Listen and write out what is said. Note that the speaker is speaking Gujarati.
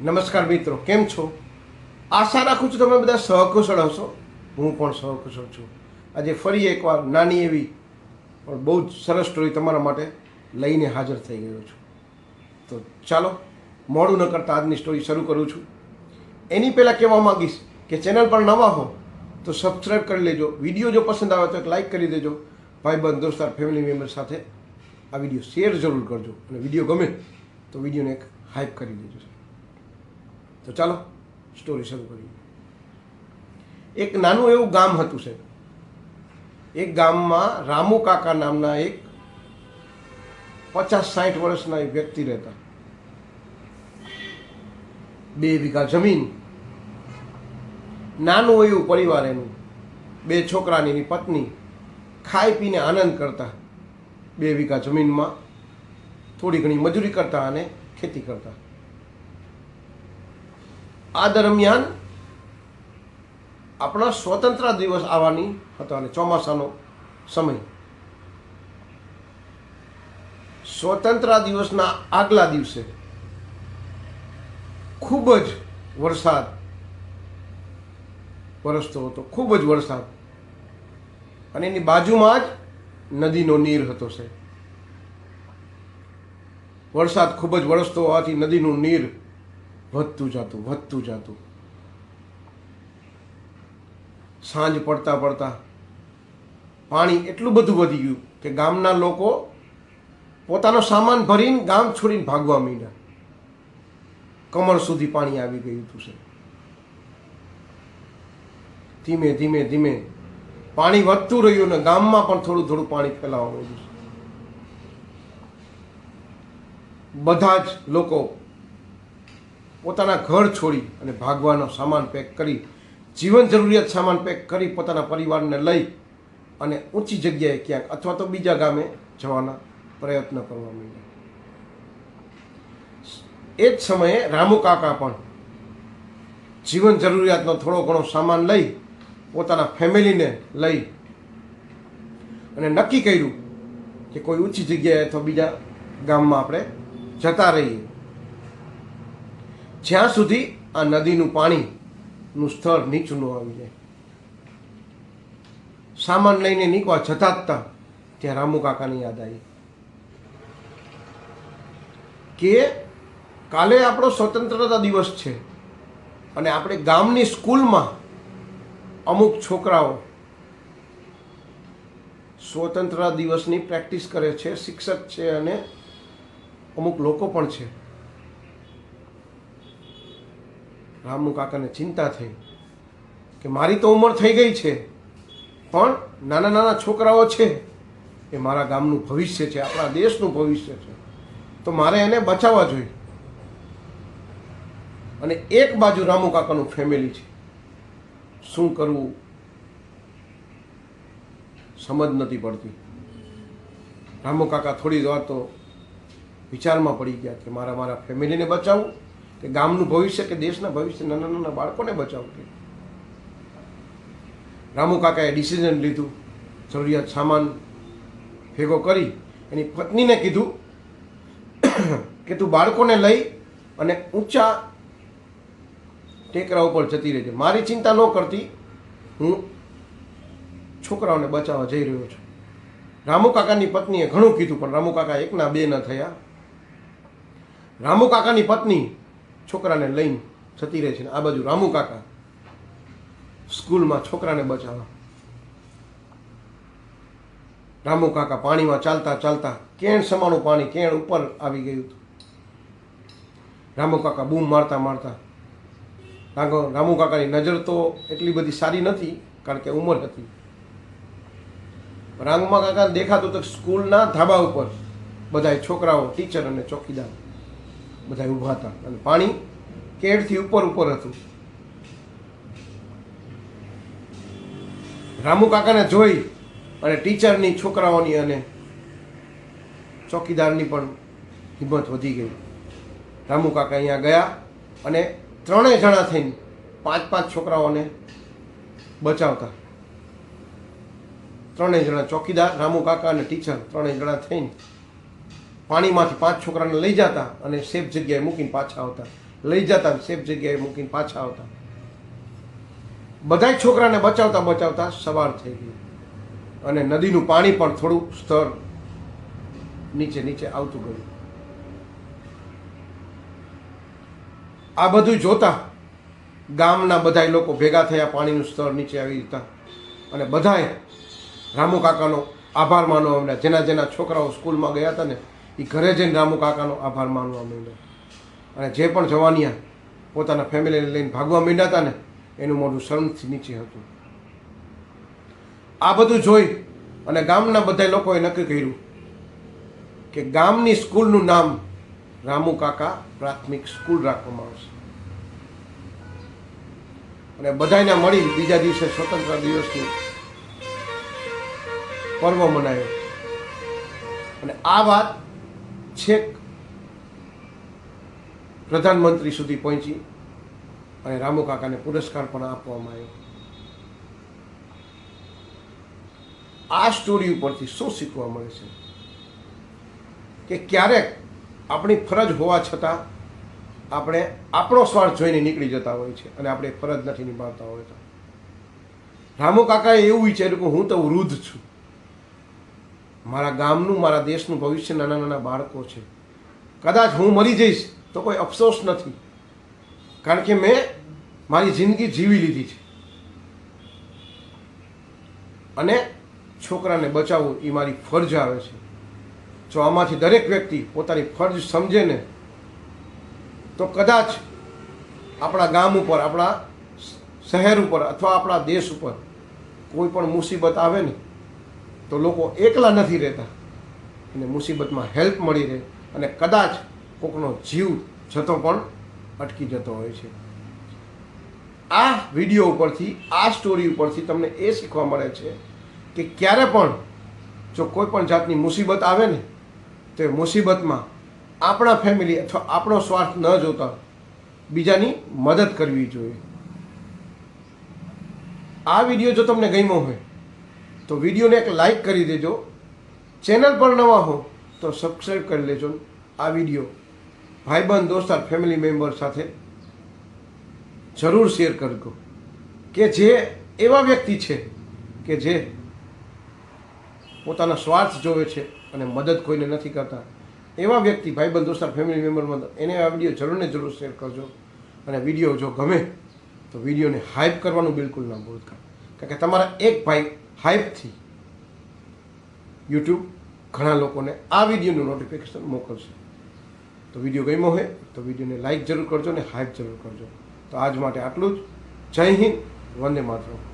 નમસ્કાર મિત્રો, કેમ છો? આશા રાખું છું તમે બધા સહકુશળ હશો. હું પણ સહકુશળ છું. આજે ફરી એકવાર નાની એવી, પણ બહુ જ સરસ સ્ટોરી તમારા માટે લઈને હાજર થઈ ગયો છું. તો ચાલો, મોડું ન કરતાં આજની સ્ટોરી શરૂ કરું છું. એની પહેલાં કહેવા માંગીશ કે ચેનલ પર નવા હો, તો સબસ્ક્રાઈબ કરી લેજો. વીડિયો જો પસંદ આવે તો એક લાઇક કરી દેજો. ભાઈબંધ, દોસ્તાર ફેમિલી મેમ્બર સાથે આ વીડિયો શેર જરૂર કરજો. અને વીડિયો ગમે તો વિડીયોને એક હાઇપ કરી દેજો. તો ચાલો સ્ટોરી શરૂ કરીએ. એક નાનું એવું ગામ હતું છે એક ગામમાં રામુ કાકા નામના એક પચાસ સાઠ વર્ષના એક વ્યક્તિ રહેતા. બે વીઘા જમીન. નાનું એવું પરિવાર એનું. બે છોકરાની પત્ની. ખાઈ પીને આનંદ કરતા. બે વીઘા જમીનમાં થોડી ઘણી મજૂરી કરતા અને ખેતી કરતા. આ દરમિયાન આપણા સ્વતંત્ર દિવસ આવવાની હતો અને ચોમાસાનો સમય. સ્વતંત્ર દિવસના આગલા દિવસે ખૂબ જ વરસાદ વરસતો હતો, ખૂબ જ વરસાદ. અને એની બાજુમાં જ નદીનો નીર હતો છે વરસાદ ખૂબ જ વરસતો હોવાથી નદીનું નીર વધતું જતું વધતું જતું. સાંજ પડતા પડતા પાણી એટલું બધું વધી ગયું કે ગામના લોકો પોતાનો સામાન ભરીને ગામ છોડીને ભાગવા માંડ્યા. કમર સુધી પાણી આવી ગયું હતું છે ધીમે ધીમે ધીમે પાણી વધતું રહ્યું ને ગામમાં પણ થોડું થોડું પાણી ફેલાવા માંડ્યું. બધા જ લોકો પોતાના ઘર છોડી અને ભાગવાનો સામાન પેક કરી, જીવન જરૂરિયાત સામાન પેક કરી પોતાના પરિવારને લઈ અને ઊંચી જગ્યાએ ક્યાંક અથવા તો બીજા ગામે જવાના પ્રયત્ન કરવા માંડ્યા. એ જ સમયે રામુ કાકા પણ જીવન જરૂરિયાતનો થોડો ઘણો સામાન લઈ પોતાના ફેમિલીને લઈ અને નક્કી કર્યું કે કોઈ ઊંચી જગ્યાએ અથવા બીજા ગામમાં આપણે જતા રહીએ. જ્યાં સુધી આ નદીનું પાણીનું સ્તર નીચું ન આવી જાય. સામાન લઈને નીકળવા જતા જ તા ત્યાં રામુ કાકાની યાદ આવી. કે કાલે આપણો સ્વતંત્રતા દિવસ છે અને આપણે ગામની સ્કૂલમાં અમુક છોકરાઓ સ્વતંત્રતા દિવસની પ્રેક્ટિસ કરે છે, શિક્ષક છે અને અમુક લોકો પણ છે. રામુ કાકાને ચિંતા થઈ કે મારી તો ઉંમર થઈ ગઈ છે, પણ નાના નાના છોકરાઓ છે એ મારા ગામનું ભવિષ્ય છે, આપણા દેશનું ભવિષ્ય છે. તો મારે એને બચાવવા જોઈએ. અને એક બાજુ રામુ કાકાનું ફેમિલી છે. શું કરવું? સમજ નથી પડતી. રામુ કાકા થોડી વાર તો વિચારમાં પડી ગયા કે મારા મારા ફેમિલીને બચાવવું કે ગામનું ભવિષ્ય કે દેશના ભવિષ્ય નાના નાના બાળકોને બચાવવું રામુ કાકાએ ડિસિઝન લીધું, જરૂરિયાત સામાન ભેગો કરી, એની પત્નીને કીધું કે તું બાળકોને લઈ અને ઊંચા ટેકરા ઉપર જતી રહેજે. મારી ચિંતા ન કરતી, હું છોકરાઓને બચાવવા જઈ રહ્યો છું. રામુ કાકાની પત્નીએ ઘણું કીધું, પણ રામુ કાકા એકના બે ન થયા. રામુ કાકાની પત્ની છોકરાને લઈને જતી રહે છે આ બાજુ રામુ કાકા સ્કૂલમાં છોકરાને બચાવવા. રામુ કાકા પાણીમાં ચાલતા ચાલતા કેણ સમાનું પાણી કેણ ઉપર આવી ગયું હતું. રામુ કાકા બૂમ મારતા મારતા. રાઘવ રામુ કાકાની નજર તો એટલી બધી સારી નથી કારણ કે ઉંમર હતી. રામુ કાકા દેખાતું તો સ્કૂલના ધાબા ઉપર બધા છોકરાઓ, ટીચર અને ચોકીદાર. બધા ઊભા હતા. અને પાણી કેડથી ઉપર ઉપર હતું. રામુ કાકાને જોઈ અને ટીચરની છોકરાઓની અને ચોકીદારની પણ હિંમત વધી ગઈ. રામુ કાકા અહીંયા ગયા અને ત્રણેય જણા થઈને પાંચ પાંચ છોકરાઓને બચાવતા. ત્રણેય જણા ચોકીદાર, રામુ કાકા અને ટીચર ત્રણેય જણા થઈને પાણીમાંથી પાંચ છોકરાને લઈ જતા અને સેફ જગ્યાએ મૂકીને પાછા આવતા. લઈ જતા સેફ જગ્યાએ મૂકીને પાછા આવતા. બધાય છોકરાને બચાવતા બચાવતા સવાર થઈ ગયું. અને નદીનું પાણી પણ થોડું સ્તર નીચે નીચે આવતું ગયું. આ બધું જોતા ગામના બધાય લોકો ભેગા થયા, પાણીનું સ્તર નીચે આવી જતા. અને બધાએ રામુ કાકાનો આભાર માનો માંડ્યા. જેના જેના છોકરાઓ સ્કૂલમાં ગયા હતા ને એ ઘરે જઈને રામુ કાકાનો આભાર માનવા માંડ્યો. અને જે પણ જવાનિયા પોતાના ફેમિલીને લઈને ભાગવા માંડ્યા હતા ને, એનું મોઢું શરમથી નીચે હતું. આ બધું જોઈ અને ગામના બધા લોકોએ નક્કી કર્યું કે ગામની સ્કૂલનું નામ રામુ કાકા પ્રાથમિક સ્કૂલ રાખવામાં આવશે. અને બધાને મળી બીજા દિવસે સ્વતંત્ર દિવસની પર્વ મનાયો. અને આ વાત છેક પ્રધાનમંત્રી સુધી પહોંચી અને રામુ કાકાને પુરસ્કાર પણ આપવામાં આવ્યો. આ સ્ટોરી ઉપરથી શું શીખવા મળે છે? કે ક્યારેક આપણી ફરજ હોવા છતાં આપણે આપણો સ્વાર્થ જોઈને નીકળી જતા હોય છે અને આપણે ફરજ નથી નિભાવતા હોતા રામુ કાકાએ એવું વિચાર્યું કે હું તો વૃદ્ધ છું. મારા ગામનું, મારા દેશનું ભવિષ્ય નાના નાના બાળકો છે. કદાચ હું મરી જઈશ તો કોઈ અફસોસ નથી. કારણ કે મેં મારી જિંદગી જીવી લીધી છે. અને છોકરાને બચાવવું એ મારી ફરજ આવે છે. જો આમાંથી દરેક વ્યક્તિ પોતાની ફરજ સમજે ને, તો કદાચ આપણા ગામ ઉપર, આપણા શહેર ઉપર અથવા આપણા દેશ ઉપર કોઈ પણ મુસીબત આવે ને તો લોકો એકલા નથી રહેતા. અને મુસીબતમાં હેલ્પ મળી રહે અને કદાચ કોકનો જીવ જતો પણ અટકી જતો હોય છે. આ વીડિયો ઉપરથી, આ સ્ટોરી ઉપરથી તમને એ શીખવા મળે છે કે ક્યારે પણ જો કોઈ પણ જાતની મુસીબત આવે ને, તો એ મુસીબતમાં આપણા ફેમિલી અથવા આપણો સ્વાર્થ ન જોતા બીજાની મદદ કરવી જોઈએ. આ વીડિયો જો તમને ગમ્યો હોય તો વિડીયોને એક લાઈક કરી દેજો. ચેનલ પર નવા હો તો સબસ્ક્રાઈબ કરી લેજો. આ વીડિયો ભાઈબંધ, દોસ્તાર ફેમિલી મેમ્બર સાથે જરૂર શેર કરજો. કે જે એવા વ્યક્તિ છે કે જે પોતાના સ્વાર્થ જોવે છે અને મદદ કોઈને નથી કરતા. એવા વ્યક્તિ, ભાઈબંધ, દોસ્તાર ફેમિલી મેમ્બરમાં એને આ વીડિયો જરૂર ને જરૂર શેર કરજો. અને વીડિયો જો ગમે તો વિડીયોને હાઇપ કરવાનું બિલકુલ ના ભૂલતા. કારણ કે તમારા એક ભાઈ હાઇપથી યુટ્યુબ ઘણા લોકોને આ વિડીયોનું નોટિફિકેશન મોકલશે. તો વીડિયો ગમ્યો હોય તો વિડીયોને લાઈક જરૂર કરજો અને હાઇપ જરૂર કરજો. તો આજ માટે આટલું જ. જય હિન્દ, વંદે માતરમ.